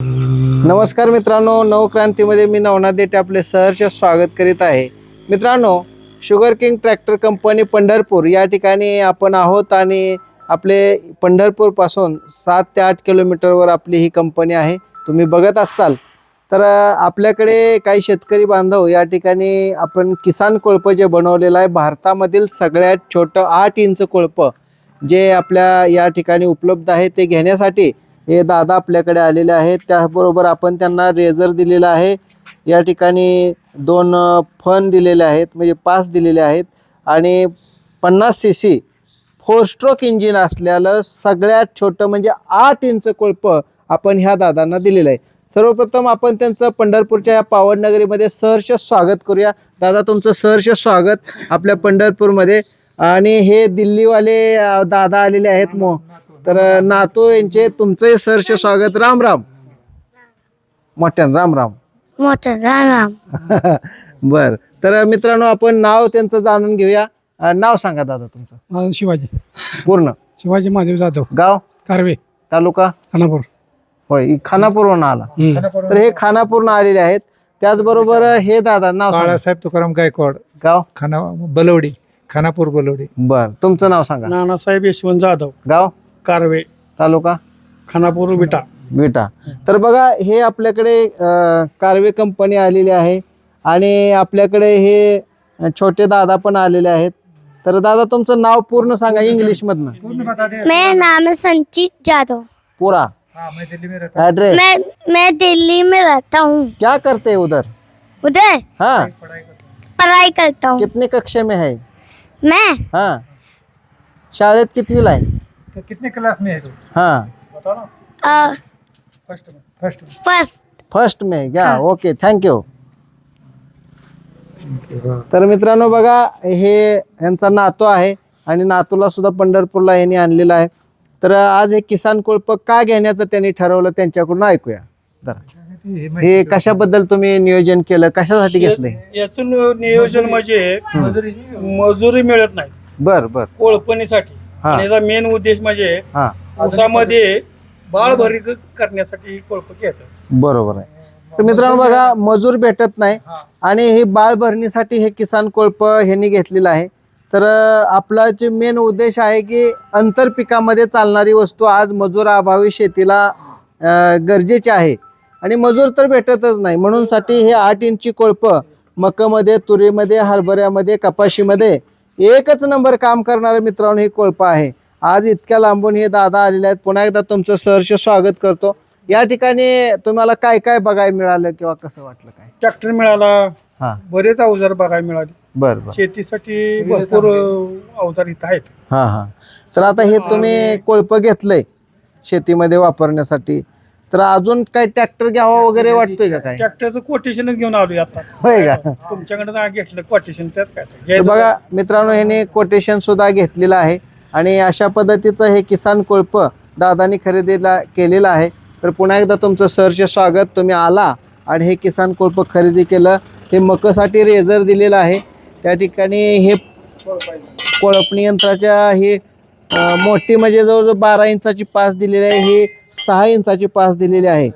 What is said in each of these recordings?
नमस्कार मित्रांनो नवक्रांतीमध्ये मी नवनाथ देटे आपले सहर्ष स्वागत करीत आहे. मित्रांनो sugar king tractor company Pandharpur या ठिकाणी आपण आहोत आणि आपले पंढरपूरपासून सात ते आठ किलोमीटरवर आपली ही कंपनी आहे. तुम्ही बघत असाल. तर आपल्याकडे काही शेतकरी बांधव या ठिकाणी आपण किसान कोळपं जे बनवलेलं आहे भारतामधील सगळ्यात छोटं आठ इंच कोळपं जे आपल्या या ठिकाणी उपलब्ध आहे ते घेण्यासाठी हे दादा आपल्याकडे आलेले आहेत. त्याचबरोबर आपण त्यांना रेझर दिलेला आहे. या ठिकाणी दोन फन दिलेले आहेत. म्हणजे पास दिलेले आहेत. आणि पन्नास C C four stroke engine असलेलं सगळ्यात छोटं म्हणजे आठ इंच कोळपं आपण ह्या दादांना दिलेलं आहे. सर्वप्रथम आपण त्यांचं पंढरपूरच्या या पावडनगरीमध्ये सहर्ष स्वागत करूया. दादा तुमचं सहर्ष स्वागत आपल्या पंढरपूरमध्ये. आणि हे दिल्लीवाले दादा आलेले आहेत मो तर नातू यांचे तुमचंही सहर्ष स्वागत. राम राम. मोठ्यान राम राम. मोठं राम बर. तर मित्रांनो आपण नाव त्यांचं जाणून घेऊया. अ, नाव सांगा दादा तुमचं. माझं शिवाजी. पूर्ण. शिवाजी महादेव जाधव. गाव? कारवे. तालुका? खानापूर. होय खानापूरवरून आला. तर हे खानापूरनं आलेले आहेत. त्याचबरोबर हे दादा नाव सांगा. बाळासाहेब तुकाराम गायकवाड. गाव? खाना बलवडी. खानापूर बलवडी. बर. तुमचं नाव सांगा. नानासाहेब यशवंत जाधव. गाव? कारवे तालुका? खानापूर विटा. बेटा तर बघा हे आपल्याकडे अ, कारवे कंपनी आलेली आहे आणि आपल्याकडे हे छोटे दादा पण आलेले आहेत. तर दादा तुमचं नाव पूर्ण सांगा इंग्लिश मधनं मेरा नाम है संचित जादव पूरा. मैं दिल्ली में रहता एड्रेस मैं मैं दिल्ली में रहता हूँ। क्या करते हैं उधर? उधर? हाँ। पढ़ाई करता पढ़ाई करता हूँ। कितने कक्षा में है? मैं? हाँ। शाळेत कितवीला आहे? तो कितने क्लास में है तू? हाँ। बताओ ना। फर्स्ट में। फर्स्ट फर्स्ट फर्स्ट में क्या? हाँ. ओके थँक्यू तर मित्रांनो बघा हे यांचा नातू आहे आणि नातूला सुद्धा पंढरपूरला यांनी आणलेला आहे. तर आज हे किसान कोळप का घेण्याचं त्यांनी ठरवलं त्यांच्याकडून ऐकूया. जरा. हे कशाबद्दल तुम्ही नियोजन केलं? कशासाठी घेतलंय? याचं नियोजन म्हणजे मजुरी मिळत नाही. बर बर. कोळपणीसाठी. हा. आणि याचा मेन उद्देश म्हणजे हा. ऊसामध्ये बाळभरी करण्यासाठी कोळप घ्यायचं बरोबर आहे. तर मित्रांनो बघा मजूर भेटत नाही आणि हे बाळ भरणीसाठी हे किसान कोळप ह्यांनी घेतलेलं आहे. तर अं, आपला जे मेन उद्देश आहे की अंतर पिकामध्ये चालणारी वस्तू आज मजुराअभावी शेतीला अं, गरजेची आहे. आणि मजूर तर भेटतच नाही. म्हणून साठी हे आठ इंची कोळप मकामध्ये तुरीमध्ये हरभऱ्यामध्ये कपाशीमध्ये एकच नंबर काम करणारं मित्रांनो हे कोळप आहे. आज इतक्या लांबून हे दादा आलेले आहेत. पुन्हा एकदा तुमचं सहर्ष स्वागत करतो. या ठिकाणी तुम्हाला काय काय बघायला मिळालं किंवा कसं वाटलं काय? ट्रॅक्टर मिळाला. हा. बरेच अवजार बघायला मिळाले. बरं बरं. शेतीसाठी भरपूर अवजार इथं आहेत. हा हा. तर आता हे तुम्ही कोळप घेतलंय शेतीमध्ये वापरण्यासाठी. तर अजून काय ट्रॅक्टर घ्यावा वगैरे वाटतोय का काय? ट्रॅक्टरचं कोटेशनच घेऊन आलोय आता. होय का? तुमच्याकडे घेतलं कोटेशन त्यात काय तर. घ्यायचं बघा मित्रांनो ह्याने कोटेशन सुद्धा घेतलेलं आहे. आणि अशा पद्धतीचं हे किसान कोळप दादानी खरेदीला केलेलं आहे. तर पुन्हा एकदा तुमचं सहर्ष स्वागत. तुम्ही आला आणि हे किसान कोळप खरेदी केलं. हे मकसाठी रेझर दिलेलं आहे. त्या ठिकाणी हे कोळपणी यंत्राच्या ही अं, मोठी म्हणजे जवळजवळ बारा इंचाची पास दिलेली आहे. ही सहा इंचाची पास दिलेली आहे.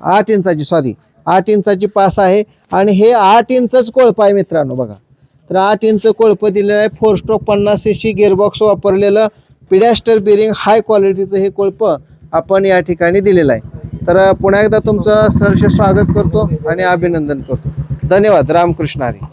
आठ इंचाची सॉरी आठ इंचाची पास आहे आणि हे आठ इंचच कोळप आहे मित्रांनो बघा. तर आठ इंच कोळप दिलेलं आहे. फोर स्ट्रोक पन्नास सी सी गिअरबॉक्स वापरलेलं पिडॅस्टर बिरिंग हाय क्वालिटीचं हे कोळप आपण या ठिकाणी दिलेलं आहे. तर पुन्हा एकदा तुमचं सहर्ष स्वागत करतो आणि अभिनंदन करतो. धन्यवाद. रामकृष्ण हरी.